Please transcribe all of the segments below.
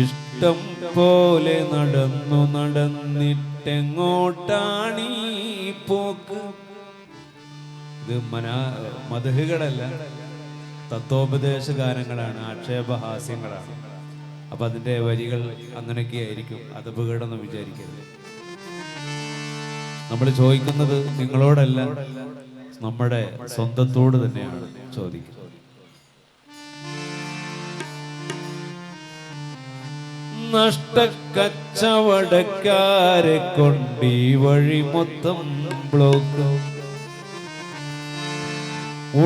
ഇഷ്ടം പോലെ നടന്നു നടന്നിട്ടെങ്ങോട്ടാണീ പോക്ക്? ഇത് മനാ മതഹുകളല്ല തത്വോപദേശ ഗാനങ്ങളാണ് ആക്ഷേപഹാസ്യങ്ങളാണ്. അപ്പൊ അതിന്റെ വരികൾ അങ്ങനെയൊക്കെ ആയിരിക്കും. അത് അപകടമെന്ന് വിചാരിക്കരുത്. നമ്മൾ ചോദിക്കുന്നത് നിങ്ങളോടല്ല നമ്മുടെ സ്വന്തത്തോട് തന്നെയാണ് ചോദിക്കുന്നത്. നഷ്ടക്കച്ചവടക്കാരെ കൊണ്ട് ഈ വഴി മൊത്തം ബ്ലോക്ക്.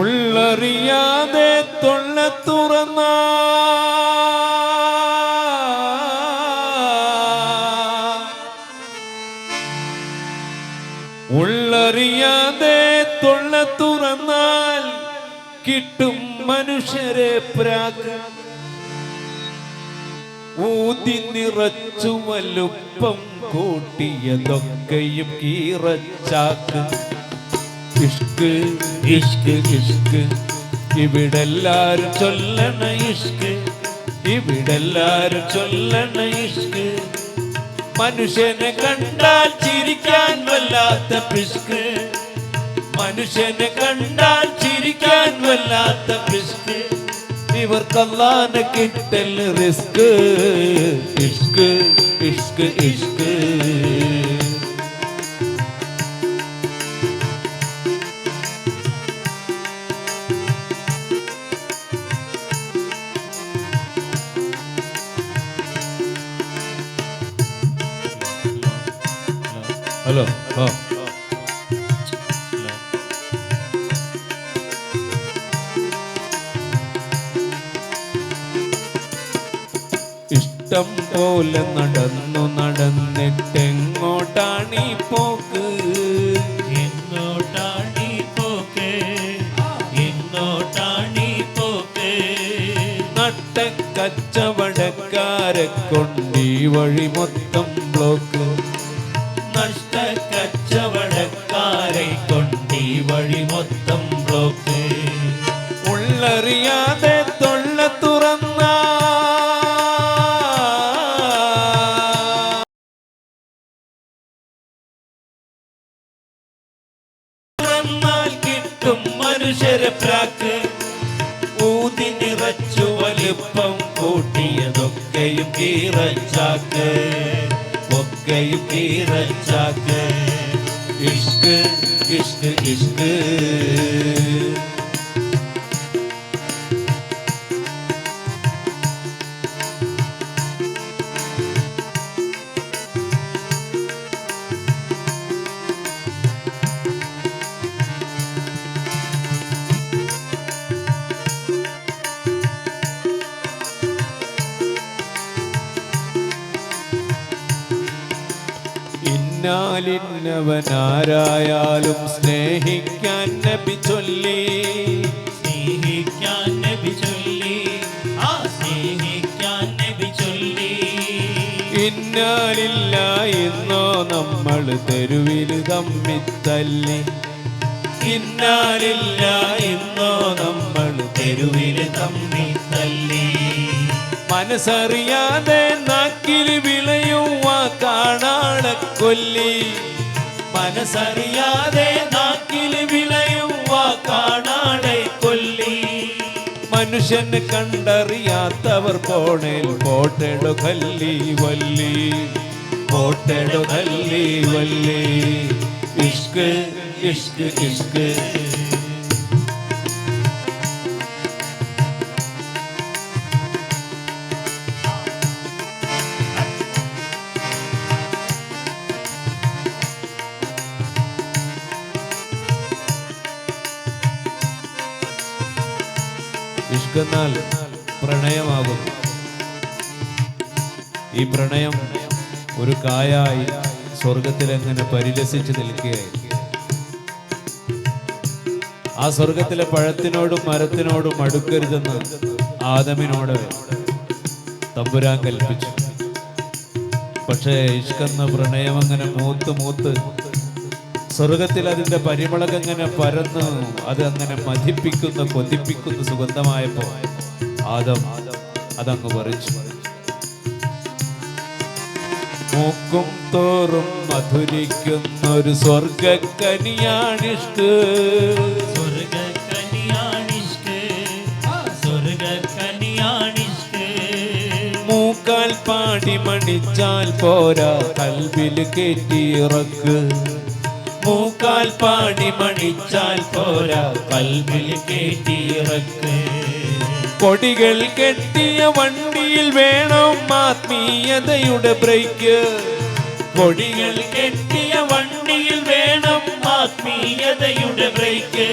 ഉള്ളറിയാതെ തൊള്ള തുറന്ന. ഉള്ളറിയാതെ തൊള്ള തുറന്നാൽ കിട്ടും മനുഷ്യരെ പ്രാഗ്. ഊതി നിറച്ചു വലുപ്പം കൂട്ടിയതൊക്കെയും കീറച്ചാക്ക്. ഇഷ്ക് ഇഷ്ക് ഇഷ്ക്. ഇവിടെല്ലാരും ചൊല്ലണ ഇഷ്ക്. ഇവിടെല്ലാരും ചൊല്ലണ ഇഷ്ക്. മനുഷ്യനെ കണ്ടാൽ ചിരിക്കാൻ വല്ലാത്ത പിഷ്ക് മനുഷ്യനെ കണ്ടാൽ ചിരിക്കാൻ വല്ലാത്ത പിഷ്ക് ഇവർക്കല്ലാതെ കിട്ടൽ റിസ്ക് ഇഷ്ക് ഇഷ്ക് ഇഷ്ക് ഹലോ ഓ ഇഷ്ടം പോലെ നടന്നു നടന്നിട്ടെങ്ങോട്ടാണീ പോക്ക്? എങ്ങോട്ടാണീ പോക്ക്? എങ്ങോട്ടാണീ പോക്ക്? നട്ട കച്ചവടക്കാരെ കൊണ്ട് ഈ വഴി മൊത്തം ബ്ലോക്ക്. നഷ്ട മനുഷ്യരെ പ്രാക്ക്. ഊതി നിറച്ചു വലിപ്പം കൂട്ടിയതൊക്കെയും കീറച്ചാക്ക് ഒക്കെയും കീറച്ചാക്ക് ഇഷ്ക് ഇഷ്ക് ഇഷ്ക്. ഇന്നാലിന്നവനാരായാലും സ്നേഹിക്കാൻ നബി ചൊല്ലി. സ്നേഹിക്കാൻ നബി ചൊല്ലി. ആ സ്നേഹിക്കാൻ നബി ചൊല്ലി. ഇന്നാലില്ല എന്നോ നമ്മൾ തെരുവിൽ തമ്മിത്തല്ലി. ഇന്നാലില്ല എന്നോ നമ്മൾ തെരുവിൽ തമ്മി തല്ലി മനസ്സറിയാതെ നാക്കിൽ കാണാളെ കൊല്ലി. മനസ്സറിയാതെ നാക്കിൽ വിളയുവ കാണാടെ കൊല്ലി. മനുഷ്യന് കണ്ടറിയാത്തവർ പോണേൽ പോട്ടെടു കല്ലി വല്ലി. പോട്ടെടു കല്ലി വല്ലി. ഇഷ്ക് ഇഷ്ക് ഇഷ്ക്. ഇഷ്കെന്നാൽ പ്രണയമാകും ഈ പ്രണയം ഒരു കായായി സ്വർഗത്തിൽ എങ്ങനെ പരിലസിച്ച് നിൽക്കുകയായി? ആ സ്വർഗത്തിലെ പഴത്തിനോടും മരത്തിനോടും അടുക്കരുതെന്ന് ആദമിനോട് തമ്പുരാൻ കൽപ്പിച്ചു. പക്ഷേ ഇഷ്കെന്ന പ്രണയം അങ്ങനെ മൂത്ത് മൂത്ത് സ്വർഗത്തിൽ അതിന്റെ പരിമളകങ്ങനെ പരന്ന് അത് അങ്ങനെ മതിപ്പിക്കുന്ന കൊതിപ്പിക്കുന്ന സുഗന്ധമായപ്പോ ആദം അതങ്ങ് പറിച്ചു. മൂക്കും തോറും മധുരിക്കുന്നൊരു സ്വർഗക്കനിയാണിഷ്ട്. മൂക്കാൽ പാടി മണിച്ചാൽ പോരാ കൽവിൽ കയറ്റിയിറക്ക് മൂക്കാൽ പാടി മണിച്ചാൽ പോരാ കൽവിൽ കേട്ടിയിറക്ക് കൊടികൾ കെട്ടിയ വണ്ടിയിൽ വേണം ആത്മീയതയുടെ ബ്രേക്ക്. കൊടികൾ കെട്ടിയ വണ്ടിയിൽ വേണം ആത്മീയതയുടെ ബ്രേക്ക്.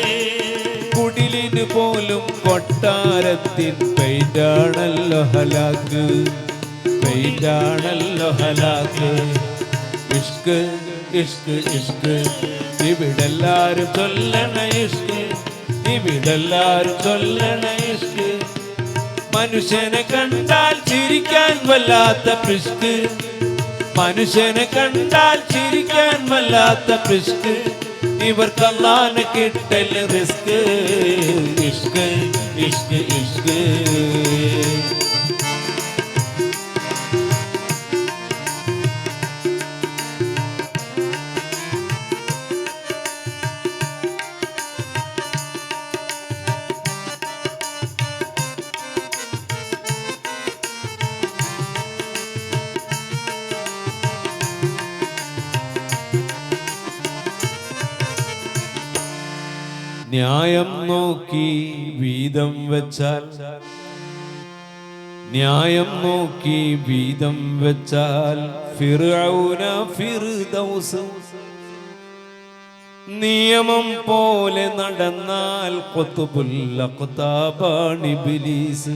കുടിലിന് പോലും കൊട്ടാരത്തിൽ പെയ്താണല്ലോ ഹലാക്ക്. പെയ്താണല്ലോ ഹലാക്ക്. ഇഷ്ക് ഇഷ്ക് ഇഷ്ക്. ഇവിടെല്ലാരും ചൊല്ലണ ഇഷ്ക്. ഇവിടെല്ലാരും ചൊല്ലണ ഇഷ്ക്. മനുഷ്യനെ കണ്ടാൽ ചിരിക്കാൻ വല്ലാത്ത പിഷ്ക്. മനുഷ്യനെ കണ്ടാൽ ചിരിക്കാൻ വല്ലാത്ത പിഷ്ക്. ഇവർക്കല്ലാന് കിട്ടൽ റിസ്ക്. ഇഷ്ക് ഇഷ്ക് ഇഷ്ക്. ന്യായം നോക്കി വീതം വെച്ചാൽ. ന്യായം നോക്കി വീതം വെച്ചാൽ. നിയമം പോലെ നടന്നാൽ കൊത്തുപുല്ല കൊത്താപാണി ബിലീസ്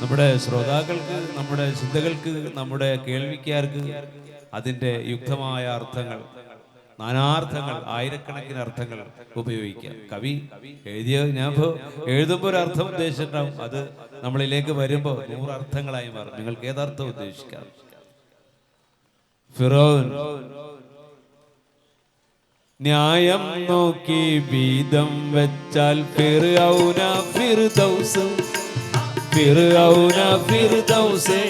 നമ്മുടെ ശ്രോതാക്കൾക്ക് നമ്മുടെ ചിന്തകൾക്ക് നമ്മുടെ കേൾവിക്കാർക്ക് അതിന്റെ യുക്തമായ അർത്ഥങ്ങൾ. നാനാർത്ഥങ്ങൾ ആയിരക്കണക്കിന് അർത്ഥങ്ങൾ ഉപയോഗിക്കാം. കവി എഴുതിയ ഞാൻ എഴുതുമ്പോൾ ഒരു അർത്ഥം ഉദ്ദേശിച്ചിട്ടുണ്ടാവും. അത് നമ്മളിലേക്ക് വരുമ്പോൾ നൂറ് അർത്ഥങ്ങളായി മാറും. നിങ്ങൾക്ക് ഏതർത്ഥം ഉദ്ദേശിക്കാം? ഫിറോൻ ന്യായം നോക്കി വീതം വെച്ചാൽ ഫിറൗന ഫിർദൗസ് ഫിറൗന ഫിർദൗസ്.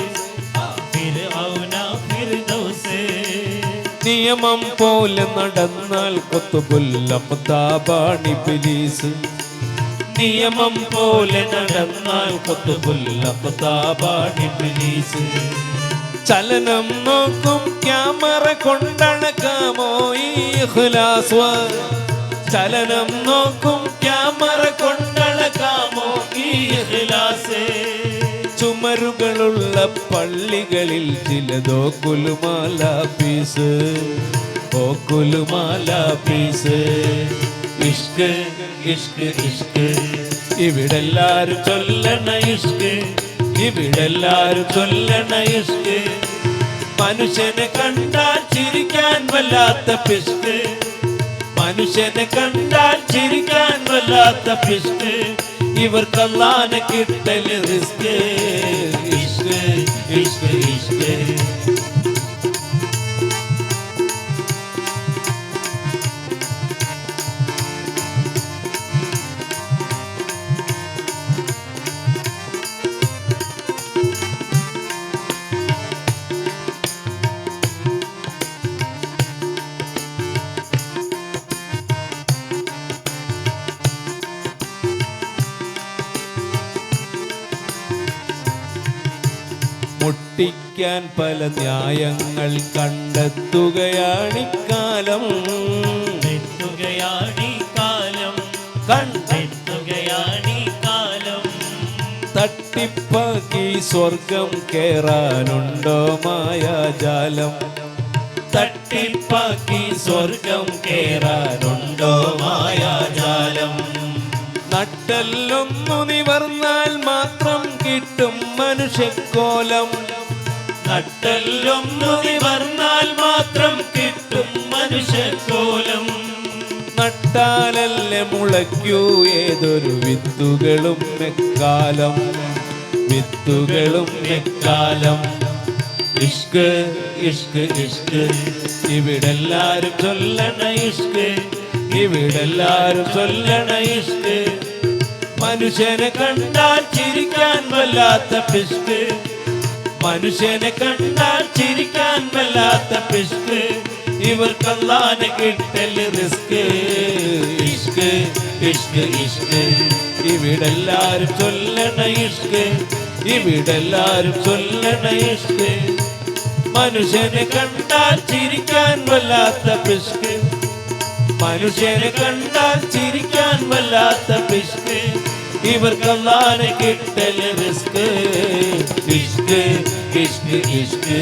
നിയമം പോലെ നടന്നാൽ കൊത്തുപുല്ലപ്പത്താപാണി പിലീസ് നിയമം പോലെ നടന്നാൽ കൊത്തുപുല്ലപ്പത്താപാണി പിലീസ് ചലനം നോക്കും ക്യാമറ കൊണ്ടണക്കാമോ ഈ ചലനം നോക്കും ക്യാമറ കൊണ്ടണക്കാമോ ഈ ചുമരുകളുള്ള പള്ളികളിൽ ചിലതോ കുലുമാല പീസ് ഓ കുലുമാല പീസ് ഇഷ്ക് ഇഷ്ക് ഇഷ്ക്. ഇവിടെല്ലാരും ചൊല്ലണ ഇഷ്ക്. ഇവിടെല്ലാരും ചൊല്ലണ ഇഷ്ക്. മനുഷ്യനെ കണ്ടാൽ ചിരിക്കാൻ വല്ലാത്ത പിഷ്ക് മനുഷ്യനെ കണ്ടാൽ ചിരിക്കാൻ വല്ലാത്ത പിഷ്ക് ഇവർക്കല്ലാനെ കിട്ടൽ റിസ്ക്. ഇഷ്ക് ഇഷ്ക് ഇഷ്ക് മുട്ടിക്കാൻ പല ന്യായങ്ങൾ കണ്ടെത്തുകയാണിക്കാലം. കാലം കണ്ടെത്തുകയാണ് തെറ്റുകയാണീ കാലം തട്ടിപ്പാക്കി സ്വർഗം കേറാനുണ്ടോ മായാജാലം? തട്ടിപ്പാക്കി സ്വർഗം കേറാനുണ്ടോ മായാജാലം? നട്ടല്ലൊന്നു നിവർന്നാൽ മാത്രം കിട്ടും മനുഷ്യക്കോലം. നട്ടല്ലൊന്നു നിവർന്നാൽ മാത്രം കിട്ടും മനുഷ്യക്കോലം. നട്ടാലല്ലേ മുളയ്ക്കൂ ഏതൊരു വിത്തുകളും എക്കാലം. വിത്തുകളും എക്കാലം. ഇഷ്ക് ഇഷ്ക് ഇഷ്ക്. ഇവിടെല്ലാരും ചൊല്ലണ ഇഷ്ക്. ഇവിടെല്ലാരും ചൊല്ലണ ഇഷ്ക്. മനുഷ്യനെ കണ്ടാൽ ചിരിക്കാൻ വല്ലാത്ത പിഷ്ക് മനുഷ്യനെ കണ്ടാൽ ചിരിക്കാൻ വല്ലാത്ത പിഷ്ക് ഇവർക്കല്ലാനെ കിട്ടൽ റിസ്ക്. ഇഷ്ക് ഇഷ്ക് ഇഷ്ക്. ഇവിടെല്ലാരും ചൊല്ലണ ഇഷ്ക്. ഇവിടെല്ലാരും ചൊല്ലണ ഇഷ്ക്. മനുഷ്യനെ കണ്ടാൽ ചിരിക്കാൻ വല്ലാത്ത പിഷ്ക് മനുഷ്യനെ കണ്ടാൽ ചിരിക്കാൻ വല്ലാത്ത പിഷ്ക് ഇവർക്കല്ലാനെ കിട്ടൽ റിസ്ക് ഇഷ്ക് ഇഷ്ക് ഇഷ്ക്